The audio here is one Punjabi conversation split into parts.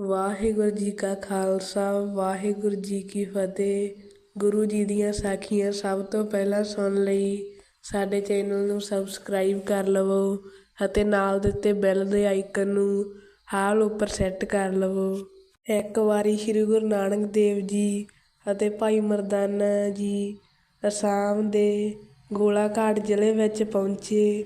ਵਾਹਿਗੁਰੂ ਜੀ ਕਾ ਖਾਲਸਾ, ਵਾਹਿਗੁਰੂ ਜੀ ਕੀ ਫਤਿਹ। ਗੁਰੂ ਜੀ ਦੀਆਂ ਸਾਖੀਆਂ ਸਭ ਤੋਂ ਪਹਿਲਾਂ ਸੁਣਨ ਲਈ। ਸਾਡੇ ਚੈਨਲ ਨੂੰ ਸਬਸਕ੍ਰਾਈਬ ਕਰ ਲਵੋ ਅਤੇ ਨਾਲ ਦਿੱਤੇ ਬੈਲ ਦੇ ਆਈਕਨ ਨੂੰ ਹਾਲ ਉੱਪਰ ਸੈੱਟ ਕਰ ਲਵੋ। ਇੱਕ ਵਾਰੀ ਸ੍ਰੀ ਗੁਰੂ ਨਾਨਕ ਦੇਵ ਜੀ ਅਤੇ ਭਾਈ ਮਰਦਾਨਾ ਜੀ ਅਸਾਮ ਦੇ ਗੋਲਾਘਾਟ ਜ਼ਿਲ੍ਹੇ ਵਿੱਚ ਪਹੁੰਚੇ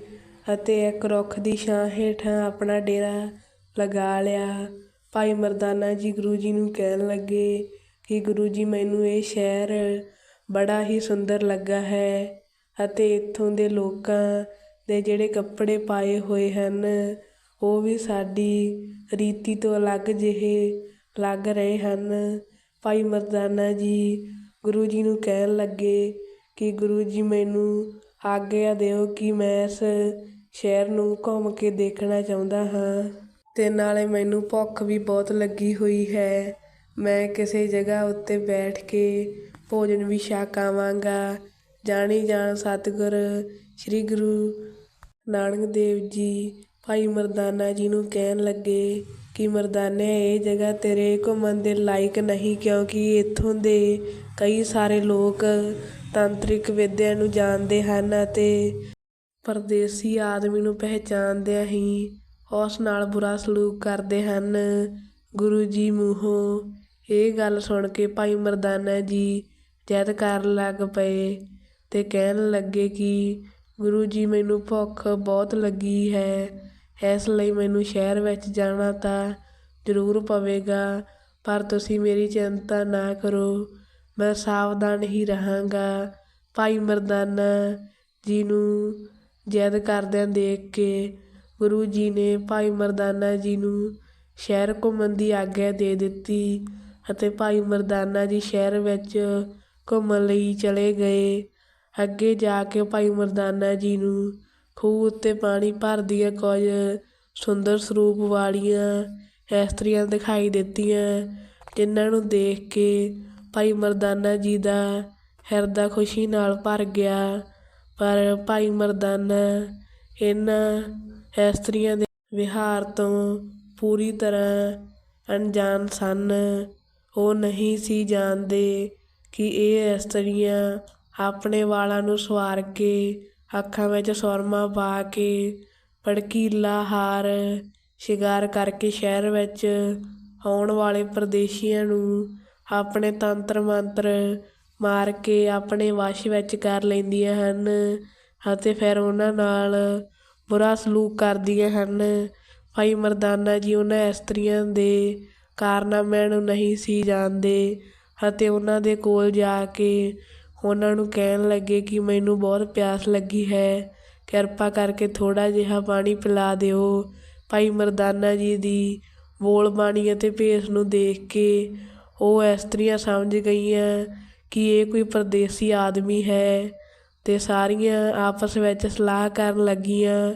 ਅਤੇ ਇੱਕ ਰੁੱਖ ਦੀ ਛਾਂ ਹੇਠਾਂ ਆਪਣਾ ਡੇਰਾ ਲਗਾ ਲਿਆ। ਭਾਈ ਮਰਦਾਨਾ ਜੀ ਗੁਰੂ ਜੀ ਨੂੰ ਕਹਿਣ ਲੱਗੇ ਕਿ ਗੁਰੂ ਜੀ, ਮੈਨੂੰ ਇਹ ਸ਼ਹਿਰ ਬੜਾ ਹੀ ਸੁੰਦਰ ਲੱਗਾ ਹੈ ਅਤੇ ਇੱਥੋਂ ਦੇ ਲੋਕਾਂ ਦੇ ਜਿਹੜੇ ਕੱਪੜੇ ਪਾਏ ਹੋਏ ਹਨ, ਉਹ ਵੀ ਸਾਡੀ ਰੀਤੀ ਤੋਂ ਅਲੱਗ ਜਿਹੇ ਲੱਗ ਰਹੇ ਹਨ। ਭਾਈ ਮਰਦਾਨਾ ਜੀ ਗੁਰੂ ਜੀ ਨੂੰ ਕਹਿਣ ਲੱਗੇ ਕਿ ਗੁਰੂ ਜੀ, ਮੈਨੂੰ ਆਗਿਆ ਦਿਓ ਕਿ ਮੈਂ ਇਸ ਸ਼ਹਿਰ ਨੂੰ ਘੁੰਮ ਕੇ ਦੇਖਣਾ ਚਾਹੁੰਦਾ ਹਾਂ। ਅਤੇ ਨਾਲੇ ਮੈਨੂੰ ਭੁੱਖ ਵੀ ਬਹੁਤ ਲੱਗੀ ਹੋਈ ਹੈ। ਮੈਂ ਕਿਸੇ ਜਗ੍ਹਾ ਉੱਤੇ ਬੈਠ ਕੇ ਭੋਜਨ ਵੀ ਛਕ ਆਵਾਂਗਾ। ਜਾਣੀ ਜਾਣ ਸਤਿਗੁਰ, ਸ੍ਰੀ ਗੁਰੂ ਨਾਨਕ ਦੇਵ ਜੀ, ਭਾਈ ਮਰਦਾਨਾ ਜੀ ਨੂੰ ਕਹਿਣ ਲੱਗੇ ਕਿ ਮਰਦਾਨੇ, ਇਹ ਜਗ੍ਹਾ ਤੇਰੇ ਘੁੰਮਣ ਦੇ ਲਾਇਕ ਨਹੀਂ ਕਿਉਂਕਿ ਇੱਥੋਂ ਦੇ ਕਈ ਸਾਰੇ ਲੋਕ ਤਾਂਤਰਿਕ ਵਿਦਿਆ ਨੂੰ ਜਾਣਦੇ ਹਨ ਅਤੇ ਪਰਦੇਸੀ ਆਦਮੀ ਨੂੰ ਪਹਿਚਾਣਦਿਆਂ ਹੀ ਉਸ ਨਾਲ ਬੁਰਾ ਸਲੂਕ ਕਰਦੇ ਹਨ। ਗੁਰੂ ਜੀ ਮੂੰਹੋਂ ਇਹ ਗੱਲ ਸੁਣ ਕੇ ਭਾਈ ਮਰਦਾਨਾ ਜੀ ਜੈਦ ਕਰਨ ਲੱਗ ਪਏ ਅਤੇ ਕਹਿਣ ਲੱਗੇ ਕਿ ਗੁਰੂ ਜੀ, ਮੈਨੂੰ ਭੁੱਖ ਬਹੁਤ ਲੱਗੀ ਹੈ। ਇਸ ਲਈ ਮੈਨੂੰ ਸ਼ਹਿਰ ਵਿੱਚ ਜਾਣਾ ਤਾਂ ਜ਼ਰੂਰ ਪਵੇਗਾ, ਪਰ ਤੁਸੀਂ ਮੇਰੀ ਚਿੰਤਾ ਨਾ ਕਰੋ। ਮੈਂ ਸਾਵਧਾਨ ਹੀ ਰਹਾਂਗਾ। ਭਾਈ ਮਰਦਾਨਾ ਜੀ ਨੂੰ ਜਦ ਕਰਦਿਆਂ ਦੇਖ ਕੇ ਗੁਰੂ ਜੀ ਨੇ ਭਾਈ ਮਰਦਾਨਾ ਜੀ ਨੂੰ ਸ਼ਹਿਰ ਘੁੰਮਣ ਦੀ ਆਗਿਆ ਦੇ ਦਿੱਤੀ ਅਤੇ ਭਾਈ ਮਰਦਾਨਾ ਜੀ ਸ਼ਹਿਰ ਵਿੱਚ ਘੁੰਮਣ ਲਈ ਚਲੇ ਗਏ। ਅੱਗੇ ਜਾ ਕੇ ਭਾਈ ਮਰਦਾਨਾ ਜੀ ਨੂੰ ਖੂਹ ਉੱਤੇ ਪਾਣੀ ਭਰਦੀਆਂ ਕੁਝ ਸੁੰਦਰ ਸਰੂਪ ਵਾਲੀਆਂ ਇਸਤਰੀਆਂ ਦਿਖਾਈ ਦਿੱਤੀਆਂ, ਜਿਨ੍ਹਾਂ ਨੂੰ ਦੇਖ ਕੇ ਭਾਈ ਮਰਦਾਨਾ ਜੀ ਦਾ ਹਿਰਦਾ ਖੁਸ਼ੀ ਨਾਲ ਭਰ ਗਿਆ। ਪਰ ਭਾਈ ਮਰਦਾਨਾ ਇਹਨਾਂ ਇਸਤਰੀਆਂ ਦੇ ਵਿਹਾਰ ਤੋਂ ਪੂਰੀ ਤਰ੍ਹਾਂ ਅਣਜਾਣ ਸਨ। ਉਹ ਨਹੀਂ ਸੀ ਜਾਣਦੇ ਕਿ ਇਹ ਇਸਤਰੀਆਂ ਆਪਣੇ ਵਾਲਾਂ ਨੂੰ ਸਵਾਰ ਕੇ, ਅੱਖਾਂ ਵਿੱਚ ਸੁਰਮਾ ਪਾ ਕੇ, ਭੜਕੀਲਾ ਹਾਰ ਸ਼ਿੰਗਾਰ ਕਰਕੇ ਸ਼ਹਿਰ ਵਿੱਚ ਆਉਣ ਵਾਲੇ ਪਰਦੇਸ਼ੀਆਂ ਨੂੰ ਆਪਣੇ ਤੰਤਰ ਮੰਤਰ ਮਾਰ ਕੇ ਆਪਣੇ ਵਸ਼ ਵਿੱਚ ਕਰ ਲੈਂਦੀਆਂ ਹਨ ਅਤੇ ਫਿਰ ਉਹਨਾਂ ਨਾਲ ਬੁਰਾ ਸਲੂਕ ਕਰਦੀਆਂ ਹਨ। ਭਾਈ ਮਰਦਾਨਾ ਜੀ ਉਹਨਾਂ ਇਸਤਰੀਆਂ ਦੇ ਕਾਰਨਾਮਿਆਂ ਨੂੰ ਨਹੀਂ ਸੀ ਜਾਣਦੇ ਅਤੇ ਉਹਨਾਂ ਦੇ ਕੋਲ ਜਾ ਕੇ ਉਹਨਾਂ ਨੂੰ ਕਹਿਣ ਲੱਗੇ ਕਿ ਮੈਨੂੰ ਬਹੁਤ ਪਿਆਸ ਲੱਗੀ ਹੈ, ਕਿਰਪਾ ਕਰਕੇ ਥੋੜ੍ਹਾ ਜਿਹਾ ਪਾਣੀ ਪਿਲਾ ਦਿਓ। ਭਾਈ ਮਰਦਾਨਾ ਜੀ ਦੀ ਬੋਲ ਬਾਣੀ ਅਤੇ ਭੇਸ ਨੂੰ ਦੇਖ ਕੇ ਉਹ ਇਸਤਰੀਆਂ ਸਮਝ ਗਈਆਂ ਕਿ ਇਹ ਕੋਈ ਪਰਦੇਸੀ ਆਦਮੀ ਹੈ। ਤੇ ਸਾਰੀਆਂ ਆਪਸ ਵਿੱਚ ਸਲਾਹ ਕਰਨ ਲੱਗੀਆਂ,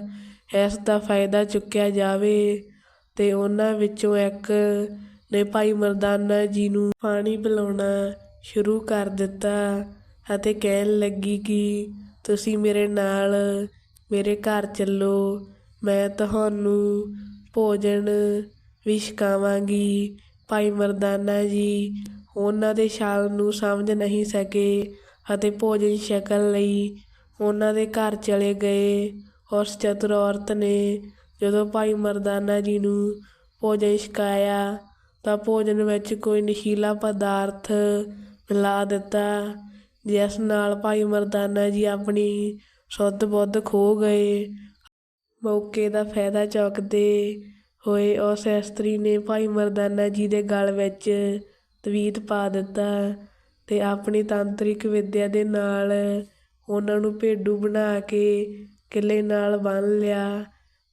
ਇਸ ਦਾ ਫਾਇਦਾ ਚੁੱਕਿਆ ਜਾਵੇ ਅਤੇ ਉਹਨਾਂ ਵਿੱਚੋਂ ਇੱਕ ਨੇ ਭਾਈ ਮਰਦਾਨਾ ਜੀ ਨੂੰ ਪਾਣੀ ਪਿਲਾਉਣਾ ਸ਼ੁਰੂ ਕਰ ਦਿੱਤਾ ਅਤੇ ਕਹਿਣ ਲੱਗੀ ਕਿ ਤੁਸੀਂ ਮੇਰੇ ਨਾਲ ਮੇਰੇ ਘਰ ਚੱਲੋ, ਮੈਂ ਤੁਹਾਨੂੰ ਭੋਜਨ ਵੀ ਛਕਾਵਾਂਗੀ। ਭਾਈ ਮਰਦਾਨਾ ਜੀ ਉਹਨਾਂ ਦੇ ਛਾਲ ਨੂੰ ਸਮਝ ਨਹੀਂ ਸਕੇ। ਅਤੇ ਭੋਜਨ ਛਕਣ ਲਈ ਉਹਨਾਂ ਦੇ ਘਰ ਚਲੇ ਗਏ। ਉਸ ਚਤੁਰ ਔਰਤ ਨੇ ਜਦੋਂ ਭਾਈ ਮਰਦਾਨਾ ਜੀ ਨੂੰ ਭੋਜਨ ਛਕਾਇਆ ਤਾਂ ਭੋਜਨ ਵਿੱਚ ਕੋਈ ਨਸ਼ੀਲਾ ਪਦਾਰਥ ਮਿਲਾ ਦਿੱਤਾ, ਜਿਸ ਨਾਲ ਭਾਈ ਮਰਦਾਨਾ ਜੀ ਆਪਣੀ ਸੁੱਧ ਬੁੱਧ ਖੋ ਗਏ। ਮੌਕੇ ਦਾ ਫਾਇਦਾ ਚੁੱਕਦੇ ਹੋਏ ਉਸ ਇਸਤਰੀ ਨੇ ਭਾਈ ਮਰਦਾਨਾ ਜੀ ਦੇ ਗਲ ਵਿੱਚ ਤਵੀਤ ਪਾ ਦਿੱਤਾ। ਅਤੇ ਆਪਣੀ ਤਾਂਤਰਿਕ ਵਿੱਦਿਆ ਦੇ ਨਾਲ ਉਹਨਾਂ ਨੂੰ ਭੇਡੂ ਬਣਾ ਕੇ ਕਿਲੇ ਨਾਲ ਬੰਨ੍ਹ ਲਿਆ।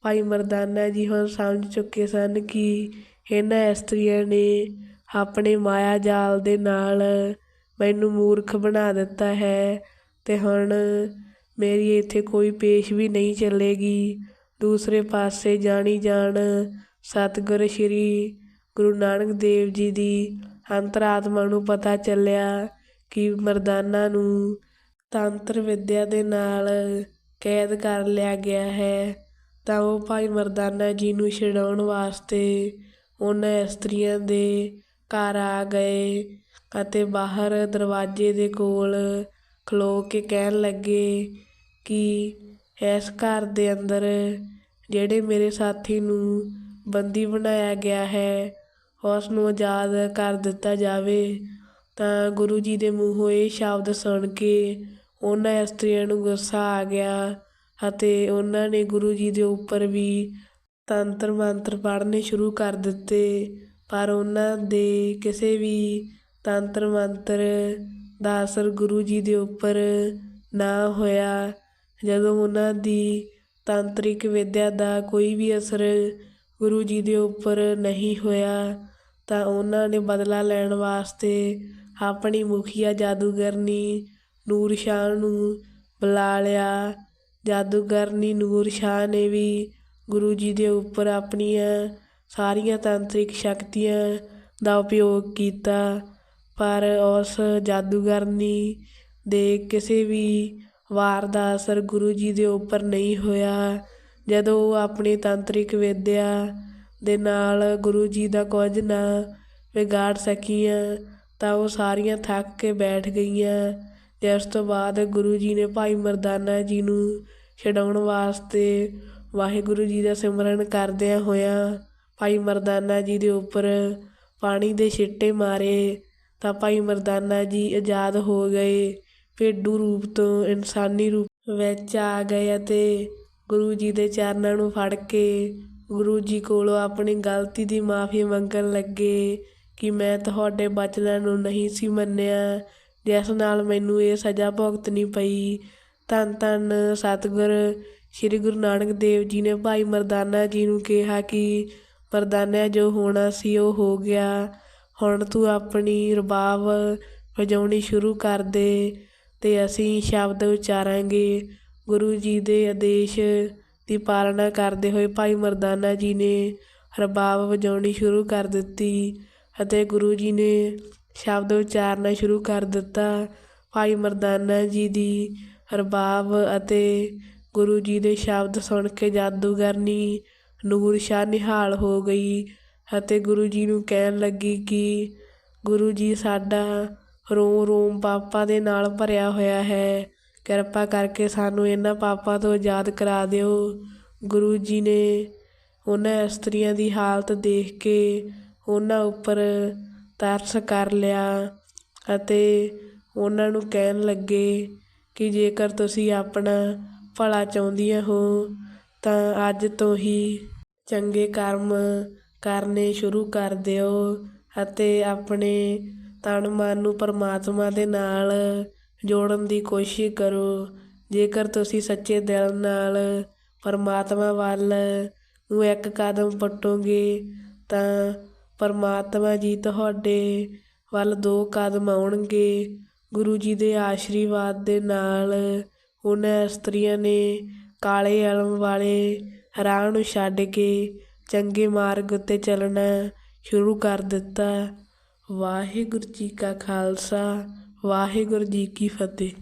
ਭਾਈ ਮਰਦਾਨਾ ਜੀ ਹੁਣ ਸਮਝ ਚੁੱਕੇ ਸਨ ਕਿ ਇਹਨਾਂ ਇਸਤਰੀਆਂ ਨੇ ਆਪਣੇ ਮਾਇਆ ਜਾਲ ਦੇ ਨਾਲ ਮੈਨੂੰ ਮੂਰਖ ਬਣਾ ਦਿੱਤਾ ਹੈ ਅਤੇ ਹੁਣ ਮੇਰੀ ਇੱਥੇ ਕੋਈ ਪੇਸ਼ ਵੀ ਨਹੀਂ ਚੱਲੇਗੀ। ਦੂਸਰੇ ਪਾਸੇ ਜਾਣੀ ਜਾਣ ਸਤਿਗੁਰ ਸ਼੍ਰੀ ਗੁਰੂ ਨਾਨਕ ਦੇਵ ਜੀ ਦੀ ਅੰਤਰਾਤਮਾ ਨੂੰ ਪਤਾ ਚੱਲਿਆ ਕਿ ਮਰਦਾਨਾ ਨੂੰ ਤੰਤਰ ਵਿੱਦਿਆ ਦੇ ਨਾਲ ਕੈਦ ਕਰ ਲਿਆ ਗਿਆ ਹੈ। ਤਾਂ ਉਹ ਭਾਈ ਮਰਦਾਨਾ ਜੀ ਨੂੰ ਛਡਾਉਣ ਵਾਸਤੇ ਉਹਨਾਂ ਇਸਤਰੀਆਂ ਦੇ ਘਰ ਆ ਗਏ ਅਤੇ ਬਾਹਰ ਦਰਵਾਜ਼ੇ ਦੇ ਕੋਲ ਖਲੋ ਕੇ ਕਹਿਣ ਲੱਗੇ ਕਿ ਇਸ ਘਰ ਦੇ ਅੰਦਰ ਜਿਹੜੇ ਮੇਰੇ ਸਾਥੀ ਨੂੰ ਬੰਦੀ ਬਣਾਇਆ ਗਿਆ ਹੈ ਉਸ ਨੂੰ ਆਜ਼ਾਦ ਕਰ ਦਿੱਤਾ ਜਾਵੇ ਤਾਂ ਗੁਰੂ ਜੀ ਦੇ ਮੂੰਹੋਂ ਇਹ ਸ਼ਬਦ ਸੁਣ ਕੇ ਉਹਨਾਂ ਇਸਤਰੀਆਂ ਨੂੰ ਗੁੱਸਾ ਆ ਗਿਆ ਅਤੇ ਉਹਨਾਂ ਨੇ ਗੁਰੂ ਜੀ ਦੇ ਉੱਪਰ ਵੀ ਤੰਤਰ ਮੰਤਰ ਪੜ੍ਹਨੇ ਸ਼ੁਰੂ ਕਰ ਦਿੱਤੇ। ਪਰ ਉਹਨਾਂ ਦੇ ਕਿਸੇ ਵੀ ਤੰਤਰ ਮੰਤਰ ਦਾ ਅਸਰ ਗੁਰੂ ਜੀ ਦੇ ਉੱਪਰ ਨਾ ਹੋਇਆ। ਜਦੋਂ ਉਹਨਾਂ ਦੀ ਤਾਂਤਰਿਕ ਵਿੱਦਿਆ ਦਾ ਕੋਈ ਵੀ ਅਸਰ ਗੁਰੂ ਜੀ ਦੇ ਉੱਪਰ ਨਹੀਂ ਹੋਇਆ, ਤਾਂ ਉਹਨਾਂ ਨੇ ਬਦਲਾ ਲੈਣ ਵਾਸਤੇ ਆਪਣੀ ਮੁਖੀਆ ਜਾਦੂਗਰਨੀ ਨੂਰ ਸ਼ਾਹ ਨੂੰ ਬੁਲਾ ਲਿਆ। ਜਾਦੂਗਰਨੀ ਨੂਰ ਸ਼ਾਹ ਨੇ ਵੀ ਗੁਰੂ ਜੀ ਦੇ ਉੱਪਰ ਆਪਣੀਆਂ ਸਾਰੀਆਂ ਤਾਂਤਰਿਕ ਸ਼ਕਤੀਆਂ ਦਾ ਉਪਯੋਗ ਕੀਤਾ, ਪਰ ਉਸ ਜਾਦੂਗਰਨੀ ਦੇ ਕਿਸੇ ਵੀ ਵਾਰ ਦਾ ਅਸਰ ਗੁਰੂ ਜੀ ਦੇ ਉੱਪਰ ਨਹੀਂ ਹੋਇਆ। ਜਦੋਂ ਉਹ ਆਪਣੀ ਤਾਂਤਰਿਕ ਵਿਦਿਆ ਦੇ ਨਾਲ ਗੁਰੂ ਜੀ ਦਾ ਕੁਝ ਨਾ ਵਿਗਾੜ ਸਕੀਆਂ, ਤਾਂ ਉਹ ਸਾਰੀਆਂ ਥੱਕ ਕੇ ਬੈਠ ਗਈਆਂ ਜਿਸ ਤੋਂ ਬਾਅਦ ਗੁਰੂ ਜੀ ਨੇ ਭਾਈ ਮਰਦਾਨਾ ਜੀ ਨੂੰ ਛਡਾਉਣ ਵਾਸਤੇ ਵਾਹਿਗੁਰੂ ਜੀ ਦਾ ਸਿਮਰਨ ਕਰਦਿਆਂ ਹੋਇਆਂ ਭਾਈ ਮਰਦਾਨਾ ਜੀ ਦੇ ਉੱਪਰ ਪਾਣੀ ਦੇ ਛਿੱਟੇ ਮਾਰੇ, ਤਾਂ ਭਾਈ ਮਰਦਾਨਾ ਜੀ ਆਜ਼ਾਦ ਹੋ ਗਏ, ਭੇਡੂ ਰੂਪ ਤੋਂ ਇਨਸਾਨੀ ਰੂਪ ਵਿੱਚ ਆ ਗਏ ਅਤੇ ਗੁਰੂ ਜੀ ਦੇ ਚਰਨਾਂ ਨੂੰ ਫੜ ਕੇ ਗੁਰੂ ਜੀ ਕੋਲੋਂ ਆਪਣੀ ਗਲਤੀ ਦੀ ਮਾਫੀ ਮੰਗਣ ਲੱਗੇ ਕਿ ਮੈਂ ਤੁਹਾਡੇ ਬਚਨਾਂ ਨੂੰ ਨਹੀਂ ਸੀ ਮੰਨਿਆ, ਜਿਸ ਨਾਲ ਮੈਨੂੰ ਇਹ ਸਜ਼ਾ ਭੁਗਤਣੀ ਪਈ। ਧੰਨ ਧੰਨ ਸਤਿਗੁਰ, ਸ੍ਰੀ ਗੁਰੂ ਨਾਨਕ ਦੇਵ ਜੀ ਨੇ ਭਾਈ ਮਰਦਾਨਾ ਜੀ ਨੂੰ ਕਿਹਾ ਕਿ ਮਰਦਾਨਾ ਜੋ ਹੋਣਾ ਸੀ ਉਹ ਹੋ ਗਿਆ। ਹੁਣ ਤੂੰ ਆਪਣੀ ਰਬਾਬ ਵਜਾਉਣੀ ਸ਼ੁਰੂ ਕਰ ਦੇ ਤੇ ਅਸੀਂ ਸ਼ਬਦ ਉਚਾਰਾਂਗੇ। ਗੁਰੂ ਜੀ ਦੇ ਆਦੇਸ਼ ਦੀ ਪਾਲਣਾ ਕਰਦੇ ਹੋਏ ਭਾਈ ਮਰਦਾਨਾ ਜੀ ਨੇ ਰਬਾਬ ਵਜਾਉਣੀ ਸ਼ੁਰੂ ਕਰ ਦਿੱਤੀ ਅਤੇ ਗੁਰੂ ਜੀ ਨੇ ਸ਼ਬਦ ਉਚਾਰਨਾ ਸ਼ੁਰੂ ਕਰ ਦਿੱਤਾ। ਭਾਈ ਮਰਦਾਨਾ ਜੀ ਦੀ ਰਬਾਬ ਅਤੇ ਗੁਰੂ ਜੀ ਦੇ ਸ਼ਬਦ ਸੁਣ ਕੇ ਜਾਦੂਗਰਨੀ ਨੂਰ ਸ਼ਾਹ ਨਿਹਾਲ ਹੋ ਗਈ ਅਤੇ ਗੁਰੂ ਜੀ ਨੂੰ ਕਹਿਣ ਲੱਗੀ ਕਿ ਗੁਰੂ ਜੀ ਸਾਡਾ ਰੋਮ ਰੋਮ ਪਾਪਾਂ ਦੇ ਨਾਲ ਭਰਿਆ ਹੋਇਆ ਹੈ। ਕਿਰਪਾ ਕਰਕੇ ਸਾਨੂੰ ਇਹਨਾਂ ਪਾਪਾਂ ਤੋਂ ਆਜ਼ਾਦ ਕਰਾ ਦਿਓ। ਗੁਰੂ ਜੀ ਨੇ ਉਹਨਾਂ ਇਸਤਰੀਆਂ ਦੀ ਹਾਲਤ ਦੇਖ ਕੇ ਉਹਨਾਂ ਉੱਪਰ ਤਰਸ ਕਰ ਲਿਆ ਅਤੇ ਉਹਨਾਂ ਨੂੰ ਕਹਿਣ ਲੱਗੇ ਕਿ ਜੇਕਰ ਤੁਸੀਂ ਆਪਣਾ ਭਲਾ ਚਾਹੁੰਦੀਆਂ ਹੋ, ਤਾਂ ਅੱਜ ਤੋਂ ਹੀ ਚੰਗੇ ਕਰਮ ਕਰਨੇ ਸ਼ੁਰੂ ਕਰ ਦਿਓ ਅਤੇ ਆਪਣੇ ਤਨ ਮਨ ਨੂੰ ਪਰਮਾਤਮਾ ਦੇ ਨਾਲ ਜੋੜਨ ਦੀ ਕੋਸ਼ਿਸ਼ ਕਰੋ। ਜੇਕਰ ਤੁਸੀਂ ਸੱਚੇ ਦਿਲ ਨਾਲ ਪਰਮਾਤਮਾ ਵੱਲ ਨੂੰ ਇੱਕ ਕਦਮ ਪਟੋਗੇ ਤਾਂ ਪਰਮਾਤਮਾ ਜੀ ਤੁਹਾਡੇ ਵੱਲ ਦੋ ਕਦਮ ਆਉਣਗੇ। ਗੁਰੂ ਜੀ ਦੇ ਆਸ਼ੀਰਵਾਦ ਦੇ ਨਾਲ ਉਹਨਾਂ ਇਸਤਰੀਆਂ ਨੇ ਕਾਲੇ ਅਲਮ ਵਾਲੇ ਰਾਹ ਨੂੰ ਛੱਡ ਕੇ ਚੰਗੇ ਮਾਰਗ ਉੱਤੇ ਚੱਲਣਾ ਸ਼ੁਰੂ ਕਰ ਦਿੱਤਾ। ਵਾਹਿਗੁਰੂ ਜੀ ਕਾ ਖਾਲਸਾ। ਵਾਹਿਗੁਰੂ ਜੀ ਕੀ ਫਤਿਹ।